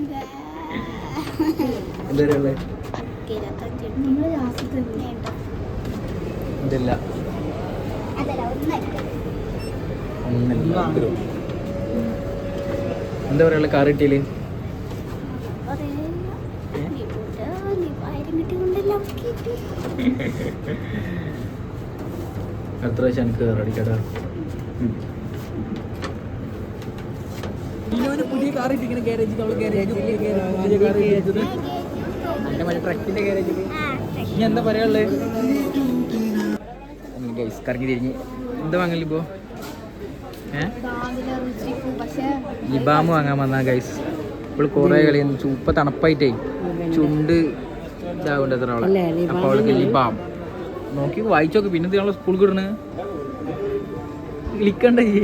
എന്താ പറയുള്ള കാറ് അതല്ല ഒന്നല്ല ഒന്നല്ല എന്താ പറയുക കാർ കിട്ടിയിൽ അടുത്ത പ്രാവശ്യം എനിക്ക് കയറടിക്കടാ പുതിയ കാർ ഇട്ടിങ്ങനെ ഗ്യാരേജിൽ അവൾ ഗ്യാരേജ് പുതിയ കാർ ഇട്ടിട്ട് നല്ല മറ്റേ ട്രക്കിന്റെ ഗ്യാരേജിൽ ഇനി എന്താ പറയാനുള്ളത് ഗൈസ് കറങ്ങി തിരിഞ്ഞ്. എന്താ വാങ്ങൽ ഇപ്പോൾ ഇബാമ് ലിബാമ് വാങ്ങാൻ വന്നാ ഗൈസ് ഇപ്പോൾ കുറേ കളി ചൂപ്പ തണുപ്പായിട്ടേ. ചുണ്ട് ഇതാകൊണ്ട് എത്ര അവളെ. അപ്പോൾ അവൾക്ക് ലിബാം. നോക്കി വായിച്ചോക്ക്. പിന്നെ നമ്മളെ സ്കൂൾ കിടണ് വിളിക്കണ്ടേ ജി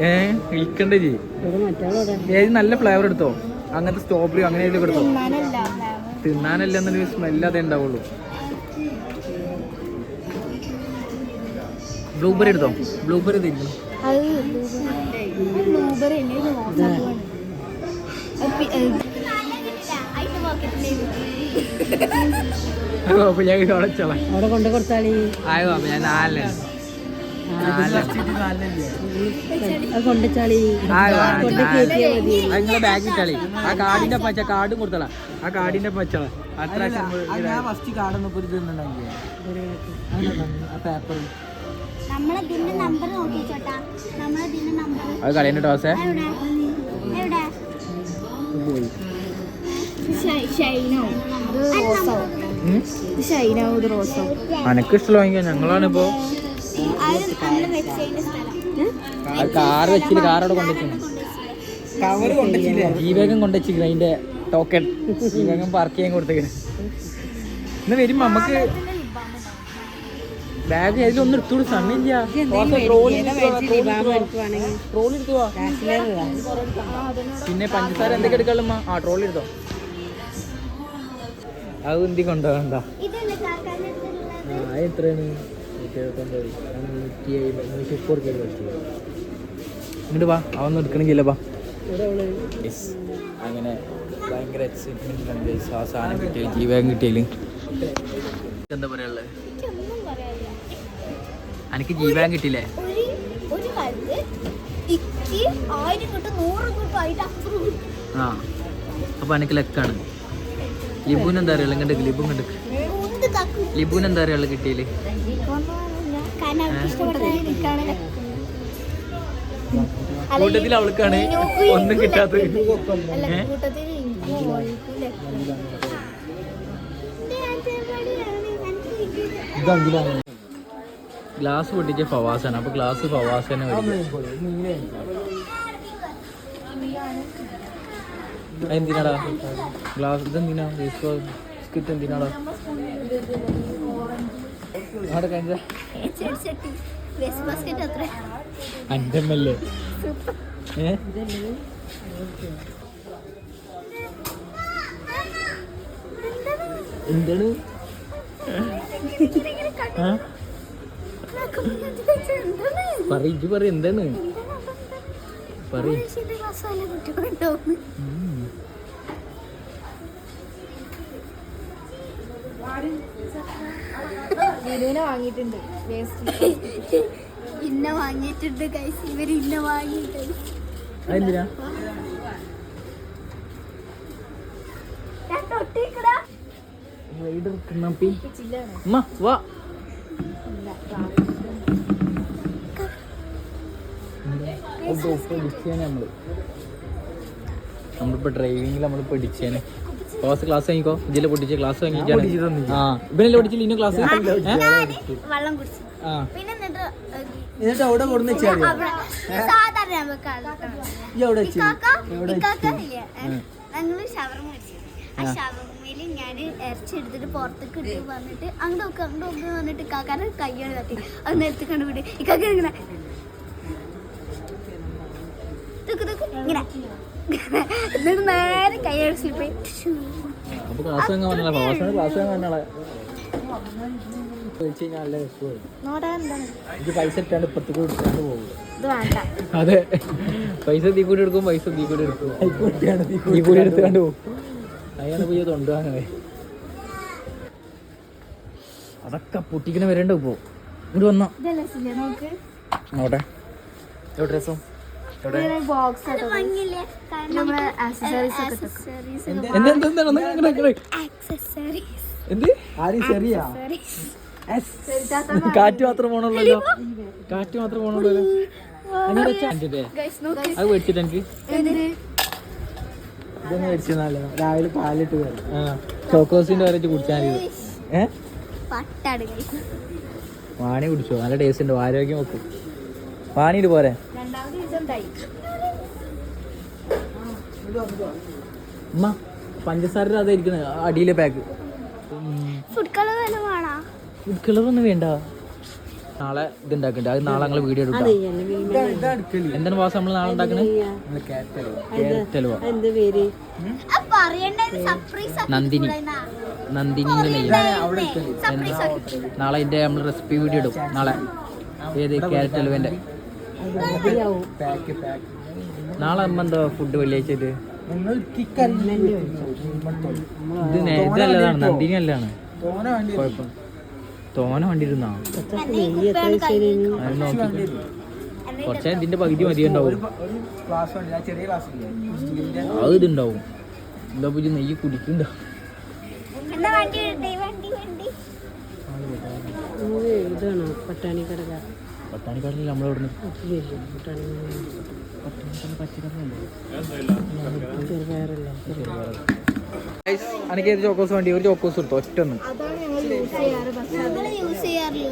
ഏ വിളിക്കണ്ടേ ജി ഏത് നല്ല ഫ്ലേവർ എടുത്തോ? അങ്ങനത്തെ സ്ട്രോബെറി അങ്ങനെ എടുത്തോ തിന്നാനല്ല. എന്നൊരു സ്മെല്ല് അതേ ഉണ്ടാവുള്ളൂ. ബ്ലൂബെറി എടുത്തോ? ബ്ലൂബെറി തിന്നു? ഞാൻ അവിടെ കൊണ്ട് കൊടുത്താളി ആയോ ഞാൻ നാലിന് നിങ്ങളെ ബാഗിൽ കളി ആ കാർഡിന്റെ പച്ച കാടും കൊടുത്തള. ആ കാർഡിന്റെ പച്ച അത്ര ഫസ്റ്റ് കാർഡ് ഒരു തിന്നുണ്ടെങ്കിൽ പേപ്പർ അത് ടോസേ വാങ്ങിക്കാൻ ഞങ്ങളാണിപ്പോ. കാർ വെച്ചില്ല അവിടെ കൊണ്ടുവച്ചു കവർ ജീവകം കൊണ്ടുവച്ചിരിക്കുന്നു അതിന്റെ ടോക്കൺ ജീവകം പാർക്ക് ചെയ്യാൻ കൊടുത്തേക്കണ്. ഇന്ന് വരുമ്പോ നമുക്ക്. ബാഗ് ഏതിലൊന്നും എടുത്തോളൂ സണ്ണില്ല പിന്നെ പഞ്ചസാര എന്തൊക്കെ എടുക്കാളുമ്മ ആ ട്രോളി എടുത്തോ. അത് എന്തി? കൊണ്ടുപോകണ്ട ആ എത്രയാണ്? എഴുപത്തൊമ്പത് നൂറ്റി എഴുപത് നൂറ്റി മുപ്പത് റുപ്യ ഇങ്ങോട്ട് വാ. അവന്ന് എടുക്കണമെങ്കിൽ വാ. അങ്ങനെ ഭയങ്കര എക്സൈറ്റ്മെന്റിലാണ് guys ആ സാധനം കിട്ടിയ ജീവകം കിട്ടിയതിൽ. എന്താ പറയാനുള്ളത് എനിക്ക് ജീവകം കിട്ടിയില്ലേ? ആ അപ്പൊ എനിക്ക് ലക്കാണ്. ലിബുനെന്താ അറിയാലോ ഇങ്ങോട്ട് ലിബു കണ്ട് എന്ത് കാക്കും ലിബുന് എന്താ അറിയാലോ കിട്ടിയിൽ കാരണം അവർക്ക് ഇഷ്ടപ്പെട്ട നിൽക്കാണ് കൂട്ടത്തിൽ അവൾക്കാണ് ഒന്നും കിട്ടാത്തത്. ഗ്ലാസ് പൊട്ടിച്ച ഫവാസാണ്. അപ്പൊ ഗ്ലാസ് ഫവാസനെ എന്തിനാടാ ഗ്ലാസ് ഇതെന്തിനാ? ബിസ്ക്കറ്റ് എന്തിനാടാ എന്താണ്? ആ? പറ ഇജ്ജ് പറ എന്താണ്? പറ മസാല കുട്ടികളുണ്ടാവും ഉം. വാങ്ങിയിട്ടുണ്ട്. വേസ്റ്റ് ഇന്ന വാങ്ങിയിട്ടുണ്ട് കൈസ് ഇവർ ഇന്ന വാങ്ങിയിട്ടുണ്ട്. നമ്മളിപ്പോ ഡ്രൈവിംഗിൽ നമ്മൾ പഠിച്ചേനെ. ക്ലാസ് ക്ലാസ് വാങ്ങിക്കോ ഇതിലെ പൊട്ടിച്ച് ക്ലാസ് വാങ്ങിച്ചാണ് ആ ഇവനല്ലേ പഠിച്ചില്ല ഇന്ന ക്ലാസ് ഞാൻ വെള്ളം കുടിച്ചു പിന്നെ എന്നിട്ട് അവിടെ കൊടുന്ന് വെച്ചാൽ ഷവർമയിൽ ഞാൻ ഇറച്ചി എടുത്തിട്ട് പുറത്തേക്ക് ഇട്ട് വന്നിട്ട് അങ്ങോട്ട് നോക്ക് അങ്ങോട്ട് നോക്ക് വന്നിട്ട് ഇക്കാക്കാരെ കയ്യാണ് തട്ടി. അത് നേരത്തെ കണ്ടുപിടി ഇക്കാക്ക ഇങ്ങനെ. ഇങ്ങനെ. എന്നിട്ട് നേരെ കൈ അടിച്ചിട്ട് പോയി പൈസ ഇട്ടാണ്ട് അതെ. പൈസ തീ കൂടി എടുക്കും പൈസ തീ കൂടി എടുക്കും. തീ കൂടി എടുത്തുകൊണ്ട് പോകും. അയാളെ പോയി തൊണ്ടുവാങ്ങേ അതൊക്കെ പൊട്ടിക്കണ വരണ്ട ഇപ്പോ. ഇങ്ങോട്ട് വന്നോ. നോട്ടെ എവിടെ കാറ്റ് മാത്രം പോണല്ലോ കാറ്റ് മാത്രം പോണല്ലോ. അത് മേടിച്ചിട്ട് എനിക്ക്? എന്ത്? ഇതൊന്നും മേടിച്ചല്ല രാവിലെ പാലിട്ട് വരും ആ ചോക്കോസിന്റെ വരച്ച് കുടിച്ചാൽ മതി ഇത്. ഏ? വാണി കുടിച്ചോ? നല്ല ടേസ്റ്റ് ഉണ്ട്. ആരോഗ്യം വെക്കും. വാണിയിട്ട് പോരെ? ഉണ്ടായി. പഞ്ചസാര അതായിരിക്കണ അടിയിലെ pack food colour food colour ഒന്നും വേണ്ട. നാളെ ഇത് ഉണ്ടാക്കണ്ട അത് നാളെ ഞങ്ങൾ വീഡിയോ എടുക്കാം. എന്താണ് വാസം നമ്മൾ നാളെ സർപ്രൈസ് നന്ദിനി. നന്ദിനിന്റെ നെയ്യ്. നാളെ ഇതിന്റെ നമ്മൾ റെസിപ്പി വീഡിയോ ഇടും നാളെ. ഏത് ക്യാരറ്റ് ഹലുവന്റെ നാളെ അമ്മ എന്തോ ഫുഡ് വെള്ളിയാഴ്ച ഇത് ഇതല്ലതാണ് നന്ദിനി അല്ലാണ് കുഴപ്പം. തോന വണ്ടി ഇരുന്നാ നെയ്യ് എത്ര ശരി അത് നോക്കി കുറച്ചേ ഇതിന്റെ പകുതി മതി ഉണ്ടാവും അത് ഇതുണ്ടാവും. എന്താ പൂജ നെയ്യ് കുടിക്കണ്ട എന്നാ വണ്ടി വണ്ടി വണ്ടി. വണ്ടി ഇതാണോ പട്ടാണി കടക പത്താണിക്കാട്ടിൽ നമ്മൾ ഇവിടുന്ന്? അനക്ക് ഏത് ചോക്കോസ് വേണ്ടി? ഒരു ചോക്കോസ് എടുത്തോ ഒറ്റ ഒന്ന്. അതാണ് ഉണ്ടാവും യൂസ് ചെയ്യാറ്. പക്ഷെ ഞങ്ങൾ ഇങ്ങനെ ചെയ്യാറില്ല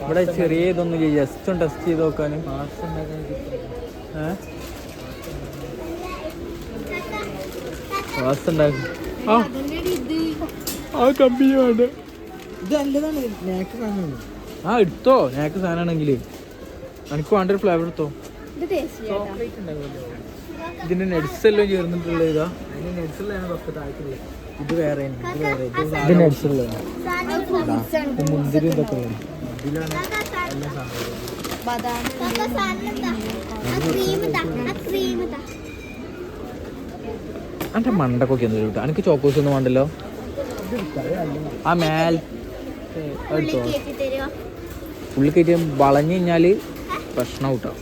ഇവിടെ ഇല്ല. ചെറിയ ഇതൊന്നും ജസ്റ്റ് ഒന്ന് ടെസ്റ്റ് ചെയ്ത് നോക്കാൻ ഉണ്ടാക്കും. ആ. ആ കമ്പനി വേണ്ട. ഇത് നല്ലതാണ്. നേക്ക് ആ എടുത്തോ. ഞങ്ങൾക്ക് സാധനമാണെങ്കിൽ എനിക്ക് വേണ്ട ഒരു ഫ്ലേവർ എടുത്തോ. ഇതിന്റെ നെഡ്സ് എല്ലാം ചേർന്നിട്ടുള്ള ഇതാ. ഇത് വേറെ ഇത് വേറെ. ഇത് ഉള്ളതാണ്. മുന്തിരി ഇതൊക്കെ ക്രീം എന്റെ മണ്ടക്കൊക്കെ ഒന്നും കിട്ടും എനിക്ക് ചോക്കോസ് ഒന്നും വേണ്ടല്ലോ? ആ മേൽ. എടുത്തോ. തരുമോ ഉള്ളിൽ കയറ്റി വളഞ്ഞു കഴിഞ്ഞാൽ പ്രശ്നം കിട്ടാം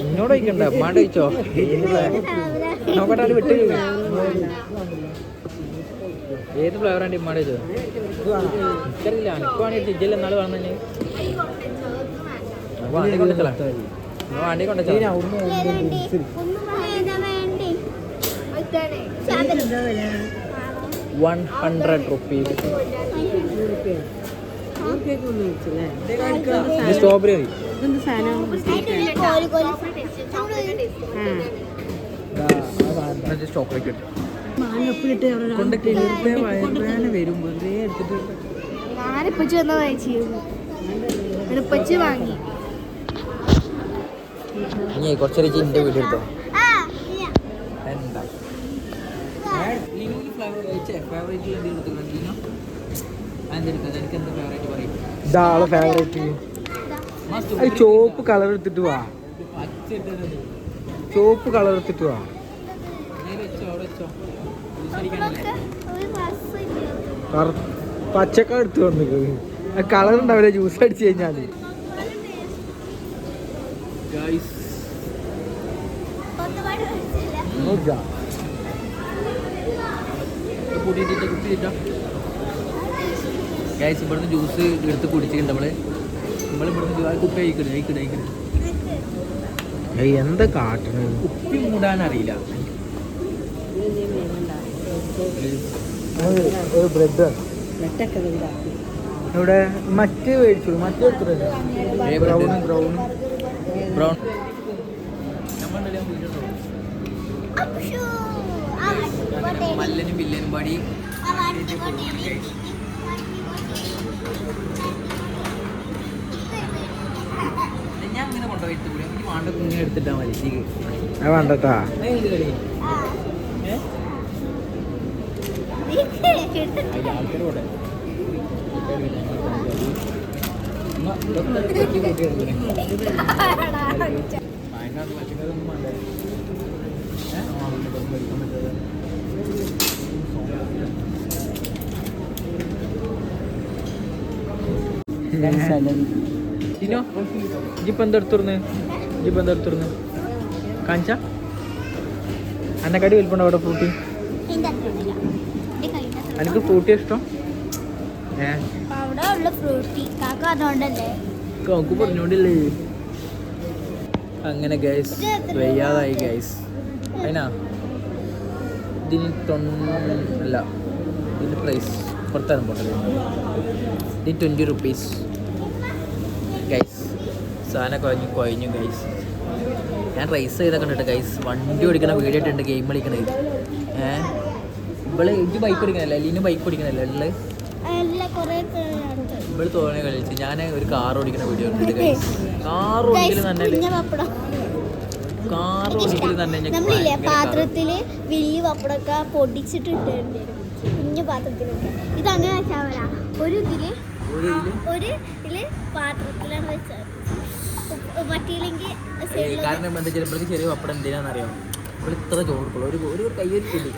എന്നോട് ചോദിക്കണ്ട. അമ്മാണ്ട് ചോദിച്ചോ? നോക്കട്ടെ അത് വിട്ട് ഏത് ഫ്ലേവർ ആണ് ഇമ്മാണ്ട് ചോദിച്ചോ എനിക്കറിയില്ല. എനിക്ക് വേണമെങ്കിൽ ജിജ്ജൽ എന്നാൾ പറഞ്ഞു വാണ്ടി കൊണ്ടുവച്ചാ വാണ്ടി കൊണ്ടുവച്ചാ വൺ ഹൺഡ്രഡ് റുപ്പീസ് ഇത് സ്ട്രോബെറി ഇതെന്ത് ആ ചോക്ലേറ്റ് കിട്ടും മാങ്ങ ഉപ്പിലിട്ട് അവിടെ കൊണ്ട് വെറുതെ വയറുവേദന വരും. വെറുതെ എടുത്തിട്ട്. ഞാനിപ്പച്ച് വന്ന കഴിച്ചിരുന്നു ഇപ്പച്ച് വാങ്ങി. ഇനി കുറച്ചൊരു ചിന്റെ വീട് എടുത്തോ ആ എന്താ? ഇതാളെ ഫേവറേറ്റ് അത് ചോപ്പ് കളർ എടുത്തിട്ട് വാ. ചോപ്പ് കളർ എടുത്തിട്ട് വാ. പച്ചക്ക എടുത്ത് വന്നിട്ട് കളർ ഉണ്ടാവില്ല ജ്യൂസ് അടിച്ചു കഴിഞ്ഞാൽ. ഗൈസ് ഇവിടുന്ന് ജ്യൂസ് എടുത്ത് കുടിച്ചിട്ടുണ്ട് നമ്മൾ. നമ്മൾ ഇവിടുന്ന് കുപ്പി കഴിക്കണേ കഴിക്കണേ കഴിക്കണേ എന്താ കാട്ടണത്? കുപ്പി മൂടാൻ അറിയില്ല ഇവിടെ മറ്റ് മേടിച്ചു മറ്റേ ബ്രൗൺ ബ്രൗൺ. ബ്രൗൺ. പാടി. ഞാൻ അങ്ങനെ കൊണ്ടുപോയിട്ട് എനിക്ക് വേണ്ട കുഞ്ഞിനെ എടുത്തിട്ടാ മതി. വേണ്ടട്ടാ. എന്താ എടുത്തുറന്ന് ഇജ്ജിപ്പോ എന്താ എടുത്തുറന്ന് കാണിച്ച? അന്നക്കാടി വലിപ്പുണ്ടോ അവിടെ ഫ്രൂട്ടി ഇതിന്റെ അത്രയില്ല. ഇതിന്റെ കയ്യിന്റെ അത്ര. എനിക്ക് ഫ്രൂട്ടി ഇഷ്ടം? കാക്ക പറഞ്ഞോണ്ടില്ലേ? അങ്ങനെ ഗൈസ് വയ്യാതായി ഗൈസ് അതിനാ ഇതിന് തൊണ്ണല്ല ഇതിന് പ്രൈസ് പുറത്താണ് പോട്ടത് ഇതിന് ട്വന്റി റുപ്പീസ് ഗൈസ് സാധനം കുഴഞ്ഞു കുഴഞ്ഞു ഗൈസ് ഞാൻ റൈസ് ചെയ്തൊക്കെ കണ്ടിട്ട് ഗൈസ് വണ്ടി ഓടിക്കണ വീഡിയോ ഇട്ടുണ്ട് ഗെയിം കളിക്കണത്. ഏഹ് ഇവൾ ഇത് ബൈക്ക് ഓടിക്കണല്ലേ? ലീനും ബൈക്ക് ഓടിക്കണല്ലേ പേരുണ്ട്. ഇവിടെ തോന്നി കളിച്ച്. ഞാൻ ഒരു കാർ ഓടിക്കുന്ന വീഡിയോ ഉണ്ട് കാർ ഓടിക്കൽ തന്നെ കാർ ഓടിക്കൽ തന്നെ പാത്രത്തിൽ വലിയ പപ്പടൊക്കെ പൊടിച്ചിട്ടിട്ടുണ്ട് കുഞ്ഞു പാത്രത്തിലൊക്കെ. ഇത് അങ്ങനെ വെച്ചാൽ ഇതിൽ ഒരു ഇതിൽ? ഒരു ഇതിൽ പാത്രത്തിലാണ് വെച്ചത്. പറ്റിയില്ലെങ്കിൽ കാരണം എന്താ ചിലപ്പോഴേക്ക് ചെറിയ പപ്പടം എന്തിനാണെന്നറിയാം ഇവിടെ ഇത്ര ചോറുക്കുള്ളൂ. ഒരു ഒരു കയ്യൊരു കിളി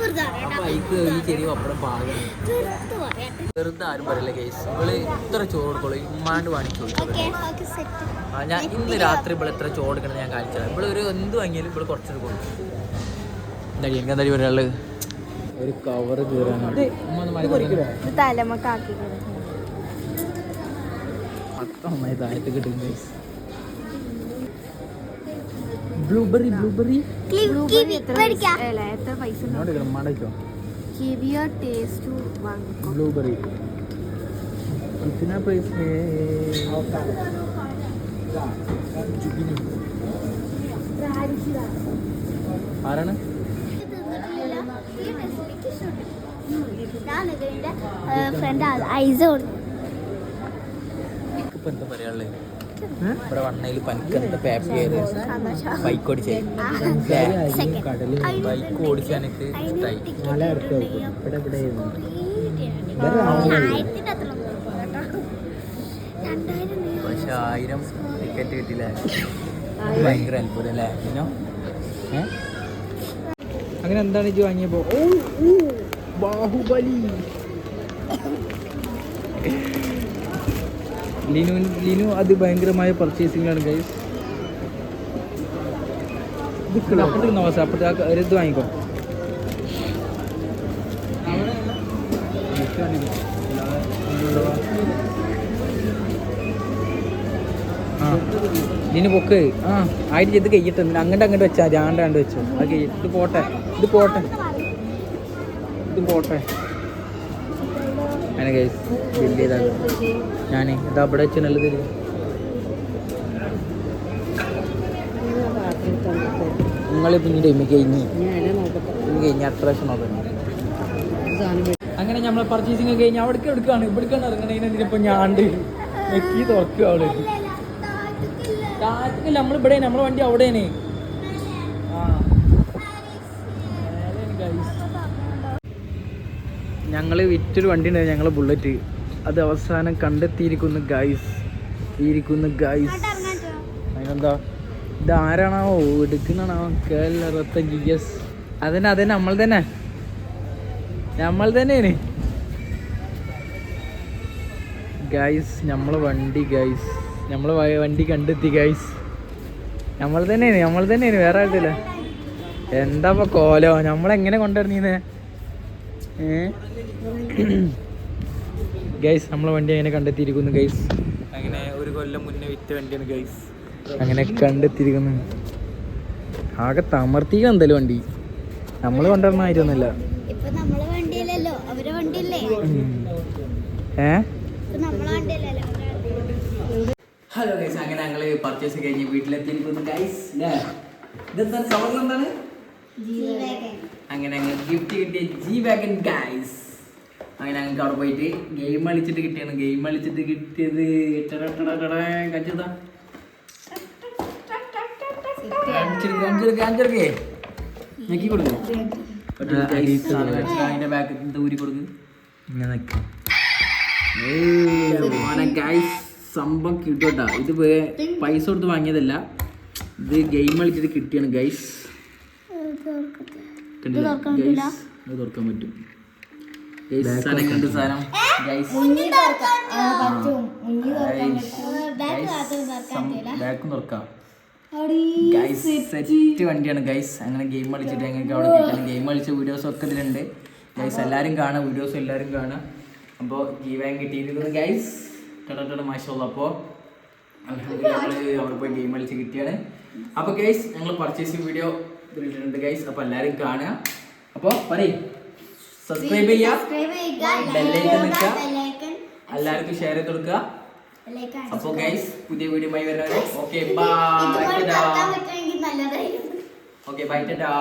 അപ്പൊ അയക്ക് ഈ ചെടി അപ്പുറം പാകം തീർത്ത് പറയട്ടെ വെറുതെ ആരും പറയില്ല കേസ് ഇവൾ ഇത്ര ചോറ് കൊടുക്കുള്ളൂ ഇമ്മാണ്ട് വാങ്ങിച്ചു ഓക്കെ ഓക്കെ സെറ്റ് ആ ഞാൻ ഇന്ന് രാത്രി ഇവിടെ എത്ര ചോറ് എടുക്കണം ഞാൻ കാണിച്ചത് ഇവിടെ ഒരു എന്ത് വാങ്ങിയാലും ഇവിടെ കുറച്ചൊരു കൊടുക്കും. എന്താടി എനിക്ക് എന്താ പറയാനുള്ളത്? ഒരു കവർ കീറാനാണ്. തലമക്കാക്കി താഴത്ത് കിട്ടും ബ്ലൂബെറി ബ്ലൂബെറി മേടിക്കാം എത്ര പൈസ എന്നോട് ഗ്രമ്മാണ്ടോ കിവിയോ ടേസ്റ്റ് വാങ്ങിക്കും ब्लूबेरी कितना प्राइस है ആരാണ് ഞാൻ ഇതിന്റെ ഫ്രണ്ട് ഐസ് കൊടുത്തു ഇപ്പൊ എന്താ പറയാനുള്ളത് ഇവിടെ വണ്ണയിൽ പനിക്കുന്നുണ്ട് പാപ്പി ആയത് ബൈക്ക് ഓടിച്ചേ. ബൈക്ക് എനിക്ക് രൂപ. പക്ഷെ ആയിരം ടിക്കറ്റ് കിട്ടില്ല ഭയങ്കര അത്ഭുതം അല്ലേ? ഇനോ അങ്ങനെ എന്താണ് ഇജ്ജ് വാങ്ങിയപ്പോ ഓ ഓ, ബാഹുബലി. ലിനു ലിനു അത് ഭയങ്കരമായ പർച്ചേസിംഗിലാണ് ഗൈസ് അപ്പുറത്തേക്ക് നോക്കാം അപ്പുറത്തെ ആ ഇത് വാങ്ങിക്കോ. ഇതിന് പൊക്ക്. ആ ആയിട്ട് ചെയ്ത് കഴിയട്ടെ അങ്ങോട്ട് അങ്ങോട്ട് വെച്ചാൽ ആണ്ട് ആണ്ട് വെച്ചോ. അത് കയ്യിട്ട് ഇത് പോട്ടെ. ഇത് പോട്ടെ. ഇത് പോട്ടെ. അങ്ങനെ കേസ് ബില്ല് ചെയ്താൽ ഞാൻ ഇത് അവിടെ വെച്ച് നല്ലത് നിങ്ങളിപ്പോൾ ഇനി ടൈമിൽ കഴിഞ്ഞ്. കഴിഞ്ഞ് അത്ര ലക്ഷം നോക്കുന്നു അങ്ങനെ നമ്മളെ പർച്ചേസിങ് കഴിഞ്ഞ് അവിടേക്ക് എടുക്കുകയാണ് ഇവിടേക്കാണ് ഇറങ്ങണതിനെന്തിനിപ്പോൾ ഞാണ്ട് വെക്കി തുറക്കുക അവിടെ. നമ്മൾ നമ്മളിവിടെ നമ്മളെ വണ്ടി അവിടെയാണ് ആ ഞങ്ങൾ വിറ്റൊരു വണ്ടി ഉണ്ടായിരുന്നു ഞങ്ങൾ ബുള്ളറ്റ് അത് അവസാനം കണ്ടെത്തിയിരിക്കുന്നു ഗൈസ് ഇരിക്കുന്നു ഗൈസ് അതിനെന്താ? ഇത് ആരാണാവോ? കേരളത്തെ ജി എസ് അതന്നെ അതന്നെ നമ്മൾ തന്നെ. നമ്മൾ തന്നെയാണ്. ഗൈസ് നമ്മളെ വണ്ടി ഗൈസ് നമ്മളെ വണ്ടി കണ്ടെത്തി ഗൈസ് നമ്മൾ തന്നെയാണ് നമ്മൾ തന്നെയാണ് വേറെ ആയിട്ടില്ല എന്താ കോലോ? നമ്മളെങ്ങനെ കൊണ്ടുവരണീന്ന് ഗൈസ് നമ്മളെ വണ്ടി അങ്ങനെ കണ്ടെത്തിയിരിക്കുന്നു ഗൈസ് അങ്ങനെ ഒരു കൊല്ലം മുന്നേ വിറ്റ വണ്ടിയാണ് ഗൈസ് അങ്ങനെ കണ്ടെത്തിയിരിക്കുന്നു. ആകെ തമർത്തിക്കാൻ എന്തായാലും വണ്ടി. നമ്മൾ കൊണ്ടുവരണമായിരുന്നില്ല ഇപ്പൊ നമ്മളെ വണ്ടിയിലല്ലോ അവരെ വണ്ടിയല്ലേ? ഏ? ഹലോ ഗൈസ് അങ്ങനെ ഞങ്ങൾ പർച്ചേസ് കഴിഞ്ഞ് വീട്ടിലെത്തിയിരിക്കുന്നു ഗൈസ് ഇതെന്താണ്? കവറിൽ എന്താണ്? അങ്ങനെ അങ്ങ് ഗിഫ്റ്റ് കിട്ടിയ ജി വാഗൻ ഗൈസ് അങ്ങനെ ഞങ്ങൾക്ക് അവിടെ പോയിട്ട് ഗെയിം കളിച്ചിട്ട് കിട്ടിയാണ് ഗെയിം കളിച്ചിട്ട് കിട്ടിയത്. കച്ചതാ ഞെക്കി കൊടുക്കും. അതിന്റെ ബാക്ക് ഊരി കൊടുക്കും. സംഭവം കിട്ടോട്ടാ ഇത് വേ- പൈസ കൊടുത്ത് വാങ്ങിയതല്ല. ഇത് ഗെയിം കളിച്ചിട്ട് കിട്ടിയാണ് ഗൈസ് തുറക്കാൻ പറ്റും. ബാക്കും തുറക്കാം. സെറ്റ് വണ്ടിയാണ്. ഗൈസ് അങ്ങനെ ഗെയിം കളിച്ചിട്ട് ഞങ്ങൾക്ക് അവിടെ കിട്ടുന്നത് ഗെയിം കളിച്ച വീഡിയോസ് ഒക്കെ ഇതിലുണ്ട്. ഗൈസ് എല്ലാരും കാണാം. വീഡിയോസ് എല്ലാരും കാണാം. അപ്പോൾ ജീവൻ കിട്ടിയിരിക്കുന്നത് ഗൈസ് ടട മാഷുള്ള അപ്പോൾ അവിടെ പോയി ഗെയിം കളിച്ച് കിട്ടിയാണ്. അപ്പോൾ ഗൈസ് ഞങ്ങൾ പർച്ചേസിംഗ് വീഡിയോ ഇതിലിട്ടുണ്ട് ഗൈസ് അപ്പോൾ എല്ലാവരും കാണുക. അപ്പോൾ പറയും. സബ്സ്ക്രൈബ് ചെയ്യുക. ബെല്ലൈക്കൺ നിൽക്കുക എല്ലാവർക്കും ഷെയർ ചെയ്ത് കൊടുക്കുക. അപ്പോൾ ഗൈസ് പുതിയ വീഡിയോ വരുന്നവരെ. ഓക്കെ ബൈ ഓക്കെ ബൈ ടാ